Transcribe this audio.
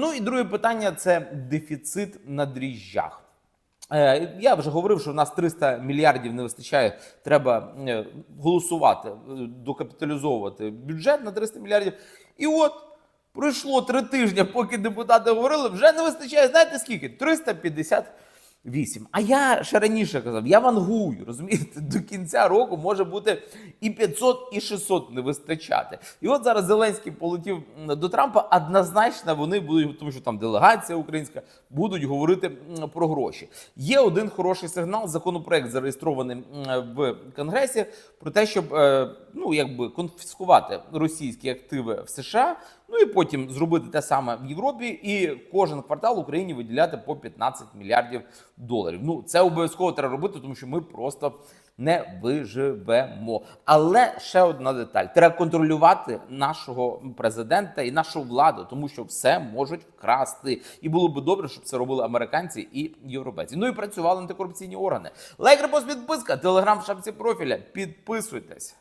Ну і друге питання це дефіцит на дріжджах. Е, Я вже говорив, що в нас 300 мільярдів не вистачає. Треба е, голосувати, е, докапіталізовувати бюджет на 300 мільярдів. І от пройшло три тижні, поки депутати говорили, вже не вистачає. Знаєте скільки? 358. А я ще раніше казав, я вангую, розумієте, до кінця року може бути і 500, і 600 не вистачати. І от зараз Зеленський полетів до Трампа. Однозначно вони будуть, тому що там делегація українська, будуть говорити про гроші. Є один хороший сигнал. Законопроект зареєстрований в Конгресі про те, щоб е, ну якби конфіскувати російські активи в США. Ну і потім зробити те саме в Європі, і кожен квартал Україні виділяти по 15 мільярдів доларів. Ну це обов'язково треба робити, тому що ми просто не виживемо. Але ще одна деталь: треба контролювати нашого президента і нашу владу, тому що все можуть вкрасти. І було б добре, щоб це робили американці і європейці. Ну і працювали антикорупційні органи. Лайк, репост, підписка, телеграм в шапці профіля. Підписуйтесь.